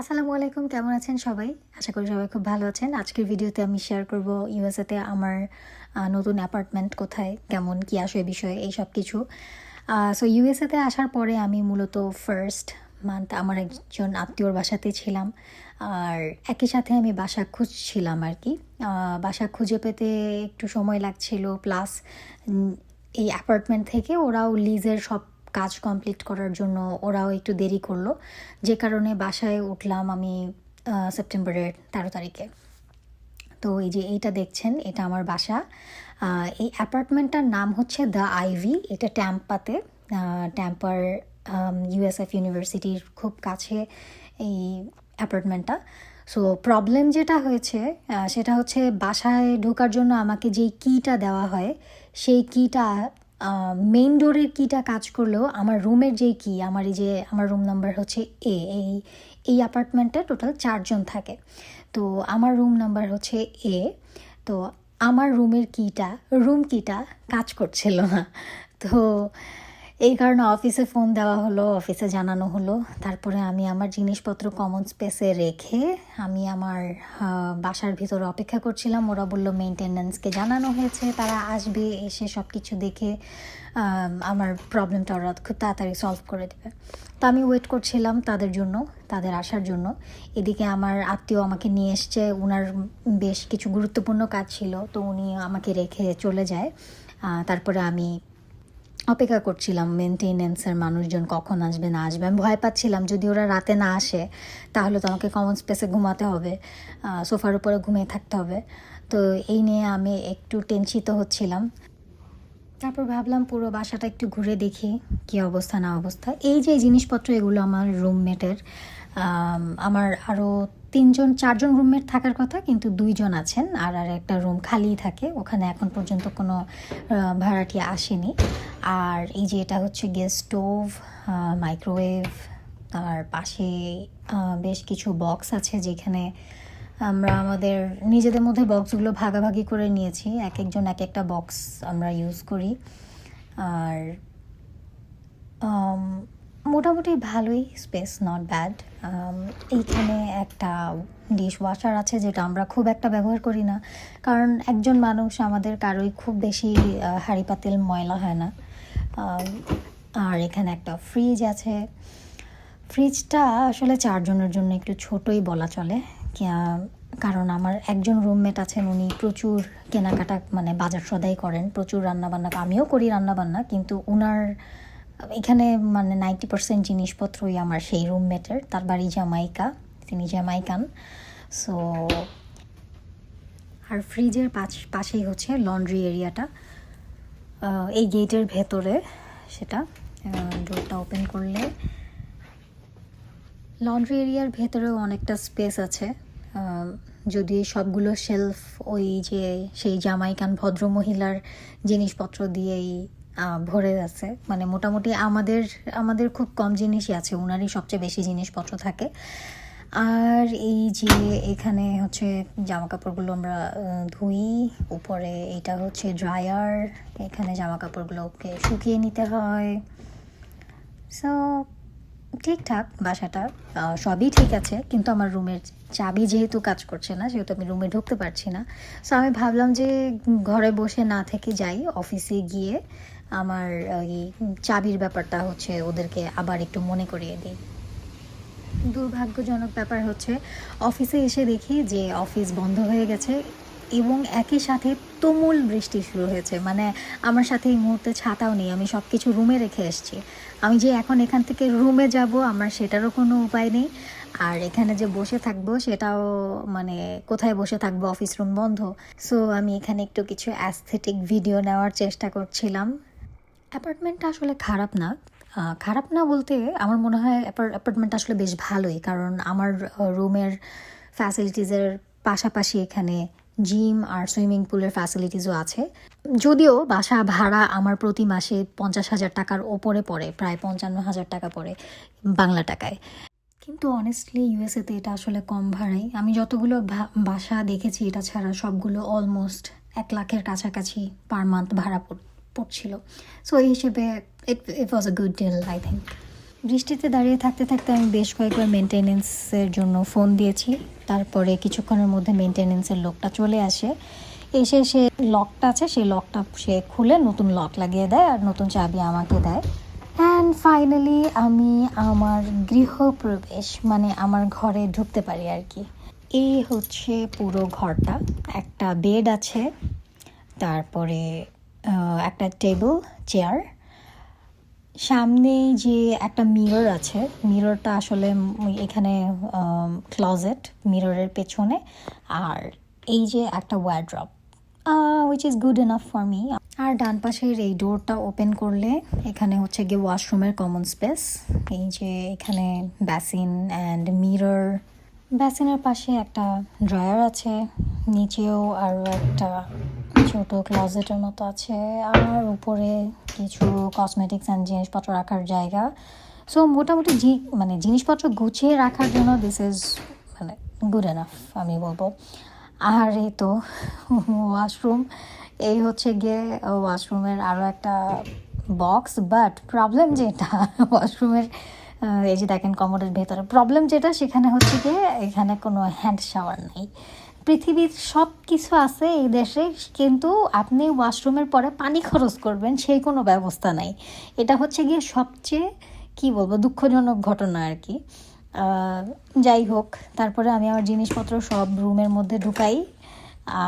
আসসালামু আলাইকুম, কেমন আছেন সবাই? আশা করি সবাই খুব ভালো আছেন। আজকের ভিডিওতে আমি শেয়ার করব ইউএসএতে আমার নতুন অ্যাপার্টমেন্ট কোথায়, কেমন, কি আসে বিষয়ে, এই সব কিছু। সো ইউএসএতে আসার পরে আমি মূলত ফার্স্ট মান্থ আমার একজন আত্মীয়র বাসাতে ছিলাম। আর একই সাথে আমি বাসা খুঁজছিলাম আর কি। বাসা খুঁজে পেতে একটু সময় লাগছিল প্লাস এই অ্যাপার্টমেন্ট থেকে ওরাও লিজের সব কাজ কমপ্লিট করার জন্য ওরাও একটু দেরি করল। যে কারণে বাসায় উঠলাম আমি সেপ্টেম্বরের তেরো তারিখে। তো এই যে এইটা দেখছেন, এটা আমার বাসা। এই অ্যাপার্টমেন্টটার নাম হচ্ছে দ্য আইভি এটা ট্যাম্পাতে ট্যাম্পার ইউএসএফ ইউনিভার্সিটির খুব কাছে এই অ্যাপার্টমেন্টটা। সো প্রবলেম যেটা হয়েছে সেটা হচ্ছে বাসায় ঢোকার জন্য আমাকে যেই কিটা দেওয়া হয়, সেই কিটা মেইন ডোরের কিটা কাজ করলেও আমার রুমের যে কি আমার এই যে, আমার রুম নাম্বার হচ্ছে এ এই এই অ্যাপার্টমেন্টে টোটাল চারজন থাকে। তো আমার রুম নাম্বার হচ্ছে এ তো আমার রুমের কিটা রুম কিটা কাজ করছিল না। তো এই কারণে অফিসে ফোন দেওয়া হলো অফিসে জানানো হলো। তারপরে আমি আমার জিনিসপত্র কমন স্পেসে রেখে আমি আমার বাসার ভিতরে অপেক্ষা করছিলাম। ওরা বলল মেনটেন্যান্সকে জানানো হয়েছে, তারা আসবে, এসে সব কিছু দেখে আমার প্রবলেমটা ওরা খুব তাড়াতাড়ি সলভ করে দেবে। তো আমি ওয়েট করছিলাম তাদের জন্য, তাদের আসার জন্য। এদিকে আমার আত্মীয় আমাকে নিয়ে এসছে ওনার বেশ কিছু গুরুত্বপূর্ণ কাজ ছিল, তো উনি আমাকে রেখে চলে যায়। তারপরে আমি অপেক্ষা করছিলাম মেনটেনেন্সের মানুষজন কখন আসবে, না আসবে। আমি ভয় পাচ্ছিলাম, যদি ওরা রাতে না আসে, তাহলে তো আমাকে কমন স্পেসে ঘুমাতে হবে সোফার উপরে ঘুমিয়ে থাকতে হবে। তো এই নিয়ে আমি একটু টেনশিত হচ্ছিলাম। তারপর ভাবলাম পুরো বাসাটা একটু ঘুরে দেখি, কী অবস্থা, না অবস্থা। এই যে জিনিসপত্র, এগুলো আমার রুমমেটের আমার আরও তিনজন, চারজন রুমমেট থাকার কথা, কিন্তু দুইজন আছেন, আর আর একটা রুম খালিই থাকে। ওখানে এখন পর্যন্ত কোনো ভাড়াটি আসেনি। আর এই যে এটা হচ্ছে গ্যাস স্টোভ মাইক্রোওয়েভ, তার পাশে বেশ কিছু বক্স আছে যেখানে আমরা আমাদের নিজেদের মধ্যে বক্সগুলো ভাগাভাগি করে নিয়েছি। এক একজন এক একটা বক্স আমরা ইউজ করি। আর মোটামুটি ভালোই স্পেস নট ব্যাড এইখানে একটা ডিশ ওয়াশার আছে যেটা আমরা খুব একটা ব্যবহার করি না। কারণ একজন মানুষ আমাদের কারোই খুব বেশি হাঁড়ি পাতিল ময়লা হয় না। আর এখানে একটা ফ্রিজ আছে। ফ্রিজটা আসলে চারজনের জন্য একটু ছোটই বলা চলে। কারণ আমার একজন রুমমেট আছেন, উনি প্রচুর কেনাকাটা মানে বাজার সদাই করেন। প্রচুর রান্নাবান্না আমিও করি রান্নাবান্না, কিন্তু উনার, এখানে মানে নাইনটি পার্সেন্ট জিনিসপত্রই আমার সেই রুমমেটের তার বাড়ি জামাইকা তিনি জামাইকান সো আর ফ্রিজের পাশ, পাশেই হচ্ছে লন্ড্রি এরিয়াটা এই গেটের ভেতরে সেটা ডোরটা ওপেন করলে লন্ড্রি এরিয়ার ভেতরেও অনেকটা স্পেস আছে। যদি সবগুলো শেলফ ওই যে সেই জামাইকান ভদ্র মহিলার জিনিসপত্র দিয়েই ভরে আছে। মানে মোটামুটি আমাদের আমাদের খুব কম জিনিসই আছে ওনারই সবচেয়ে বেশি জিনিসপত্র থাকে। আর এই যে এখানে হচ্ছে জামা কাপড়গুলো আমরা ধুই, উপরে এটা হচ্ছে ড্রায়ার এখানে জামা কাপড়গুলোকে শুকিয়ে নিতে হয়। সো ঠিকঠাক বাসাটা সবই ঠিক আছে, কিন্তু আমার রুমের চাবি যেহেতু কাজ করছে না, সেহেতু আমি রুমে ঢুকতে পারছি না। সো আমি ভাবলাম যে ঘরে বসে না থেকে যাই, অফিসে গিয়ে আমার ওই চাবির ব্যাপারটা হচ্ছে ওদেরকে আবার একটু মনে করিয়ে দিই। দুর্ভাগ্যজনক ব্যাপার হচ্ছে, অফিসে এসে দেখি যে অফিস বন্ধ হয়ে গেছে এবং একই সাথে তুমুল বৃষ্টি শুরু হয়েছে। মানে আমার সাথে এই মুহূর্তে ছাতাও নেই, আমি সব কিছু রুমে রেখে এসেছি। আমি যে এখন এখান থেকে রুমে যাব, আমার সেটারও কোনো উপায় নেই। আর এখানে যে বসে থাকব, সেটাও মানে কোথায় বসে থাকব? অফিস রুম বন্ধ। সো আমি এখানে একটু কিছু অ্যাস্থেটিক ভিডিও নেওয়ার চেষ্টা করছিলাম। অ্যাপার্টমেন্টটা আসলে খারাপ না। খারাপ না বলতে আমার মনে হয় অ্যাপার্টমেন্টটা আসলে বেশ ভালোই। কারণ আমার রুমের ফ্যাসিলিটিসের পাশাপাশি এখানে জিম আর সুইমিং পুলের ফ্যাসিলিটিসও আছে। যদিও বাসা ভাড়া আমার প্রতি মাসে পঞ্চাশ হাজার টাকার ওপরে পড়ে, প্রায় পঞ্চান্ন হাজার টাকা পড়ে বাংলা টাকায়। কিন্তু অনেস্টলি ইউএসএতে এটা আসলে কম ভাড়াই। আমি যতগুলো বাসা দেখেছি, এটা ছাড়া সবগুলো অলমোস্ট এক লাখের কাছাকাছি পার মান্থ ভাড়া পড়- পড়ছিল সো এই হিসেবে it it was a good deal I think বৃষ্টিতে দাঁড়িয়ে থাকতে থাকতে আমি বেশ কয়েকবার মেনটেনেন্সের জন্য ফোন দিয়েছি। তারপরে কিছুক্ষণের মধ্যে মেনটেনেন্সের লোকটা চলে আসে। এসে সে লকটা আছে, সেই লকটা সে খুলে নতুন লক লাগিয়ে দেয় আর নতুন চাবি আমাকে দেয়। অ্যান্ড ফাইনালি আমি আমার গৃহপ্রবেশ মানে আমার ঘরে ঢুকতে পারি আর কি। এই হচ্ছে পুরো ঘরটা। একটা বেড আছে, তারপরে একটা টেবিল চেয়ার সামনে যে একটা মিরর আছে মিররটা আসলে এখানে ক্লজেট মিররের পেছনে। আর এই যে একটা wardrobe which is good enough for me আর ডান পাশের এই ডোরটা ওপেন করলে, এখানে হচ্ছে গিয়ে ওয়াশরুমের কমন স্পেস এই যে এখানে ব্যাসিন অ্যান্ড মিরর ব্যাসিনের পাশে একটা ড্রয়ার আছে, নিচেও আরও একটা ছোট ক্লজেটের মতো আছে। আর উপরে কিছু কসমেটিক্স অ্যান্ড জিনিসপত্র রাখার জায়গা। সো মোটামুটি জি মানে জিনিসপত্র গুছিয়ে রাখার জন্য দিস ইজ মানে গুড এনাফ আমি বলব। আর এই তো ওয়াশরুম এই হচ্ছে গিয়ে ওয়াশরুমের আরও একটা বক্স বাট প্রবলেম যেটা ওয়াশরুমের এই যে দেখেন কমোডের ভেতরে। প্রবলেম যেটা, সেখানে হচ্ছে গিয়ে এখানে কোনো হ্যান্ড শাওয়ার নেই। পৃথিবীর সব কিছু আছে এই দেশে, কিন্তু আপনি ওয়াশরুমের পরে পানি খরচ করবেন, সেই কোনো ব্যবস্থা নাই। এটা হচ্ছে গিয়ে সবচেয়ে, কি বলব, দুঃখজনক ঘটনা আর কি। যাই হোক, তারপরে আমি আমার জিনিসপত্র সব রুমের মধ্যে ঢুকাই।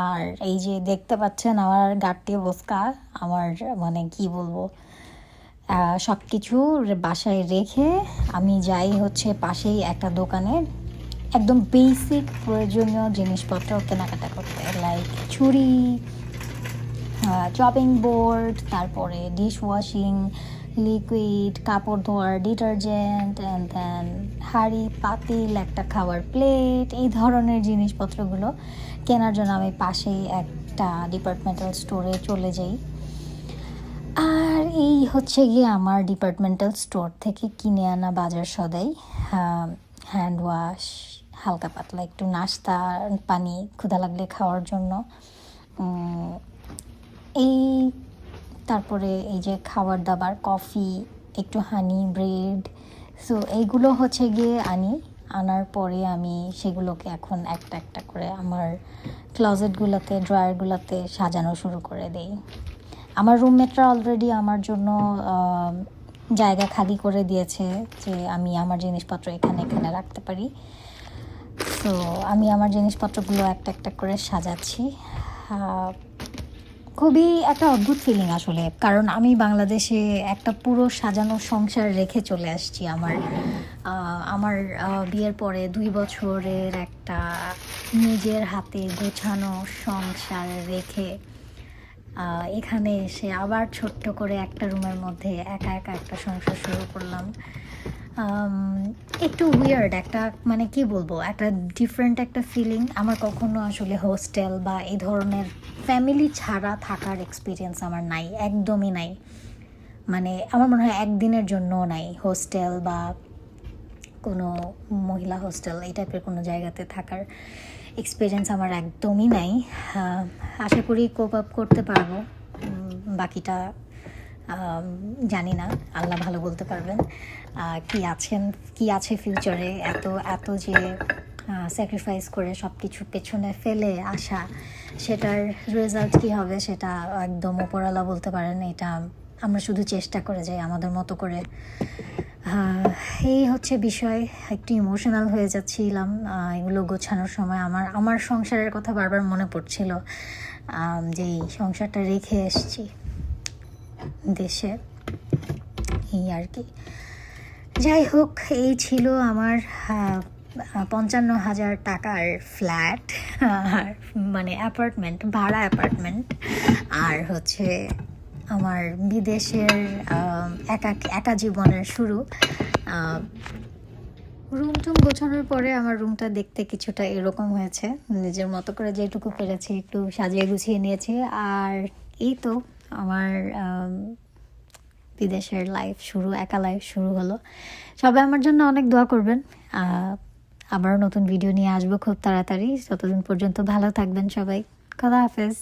আর এই যে দেখতে পাচ্ছেন আমার গাড়টি বসকা আমার মানে কি বলব সব কিছু বাসায় রেখে আমি যাই হচ্ছে পাশেই একটা দোকানে একদম বেসিক প্রয়োজনীয় জিনিসপত্র কেনাকাটা করতে লাইক ছুরি চপিং বোর্ড তারপরে ডিশ ওয়াশিং লিকুইড কাপড় ধোয়ার ডিটারজেন্ট অ্যান্ড দেন হাঁড়ি, পাতিল, একটা খাওয়ার প্লেট এই ধরনের জিনিসপত্রগুলো কেনার জন্য আমি পাশেই একটা ডিপার্টমেন্টাল স্টোরে চলে যাই। আর এই হচ্ছে গিয়ে আমার ডিপার্টমেন্টাল স্টোর থেকে কিনে আনা বাজার সদাই হ্যান্ড ওয়াশ হালকা পাতলা, একটু নাস্তা, পানি, ক্ষুধা লাগলে খাওয়ার জন্য। এই, তারপরে এই যে খাবার দাবার, কফি, একটু হানি ব্রেড, সো এইগুলো হচ্ছে গিয়ে আনি। আনার পরে আমি সেগুলোকে এখন একটা একটা করে আমার ক্লজেটগুলোতে ড্রয়ারগুলোতে সাজানো শুরু করে দেই। আমার রুমমেটরা অলরেডি আমার জন্য জায়গা খালি করে দিয়েছে যে আমি আমার জিনিসপত্র এখানে এখানে রাখতে পারি। তো আমি আমার জিনিসপত্রগুলো একটা একটা করে সাজাচ্ছি। খুবই একটা অদ্ভুত ফিলিং আসলে। কারণ আমি বাংলাদেশে একটা পুরো সাজানো সংসার রেখে চলে আসছি আমার। আমার বিয়ের পরে দুই বছরের একটা নিজের হাতে গোছানো সংসার রেখে এখানে এসে আবার ছোট্ট করে একটা রুমের মধ্যে একা একা একটা সংসার শুরু করলাম। একটু উইয়ার্ড একটা মানে কি বলব, একটা ডিফারেন্ট একটা ফিলিং আমার কখনো আসলে হোস্টেল বা এই ধরনের ফ্যামিলি ছাড়া থাকার এক্সপিরিয়েন্স আমার নাই, একদমই নাই। মানে আমার মনে হয় একদিনের জন্যও নাই হোস্টেল বা কোনো মহিলা হোস্টেল এই টাইপের কোনো জায়গাতে থাকার এক্সপিরিয়েন্স আমার একদমই নাই। আশা করি কোপ আপ করতে পারব। বাকিটা জানি না, আল্লাহ ভালো বলতে পারবেন। কি আছেন, কি আছে ফিউচারে এত এত যে স্যাক্রিফাইস করে সব কিছু পেছনে ফেলে আসা, সেটার রেজাল্ট কি হবে সেটা একদম ওপরালা বলতে পারেন। এটা আমরা শুধু চেষ্টা করে যাই আমাদের মতো করে। এই হচ্ছে বিষয়। একটু ইমোশনাল হয়ে যাচ্ছিলাম। এগুলো গোছানোর সময় আমার আমার সংসারের কথা বারবার মনে পড়ছিল যে এই সংসারটা রেখে এসেছি। দেশে। এই আর কি। যাই হোক, এই ছিল আমার পঞ্চান্ন হাজার টাকার ফ্ল্যাট আর মানে অ্যাপার্টমেন্ট, ভাড়া অ্যাপার্টমেন্ট। আর হচ্ছে আমার বিদেশের একা একা জীবনের শুরু। রুম টুম গোছানোর পরে আমার রুমটা দেখতে কিছুটা এরকম হয়েছে। নিজের মতো করে যেটুকু পেরেছি একটু সাজিয়ে গুছিয়ে নিয়েছি। আর এই তো আমার আম, বিদেশের লাইফ শুরু একা লাইফ শুরু হলো। সবাই আমার জন্য অনেক দোয়া করবেন। আবারও নতুন ভিডিও নিয়ে আসব খুব তাড়াতাড়ি। যতদিন পর্যন্ত ভালো থাকবেন সবাই। খোদা হাফেজ।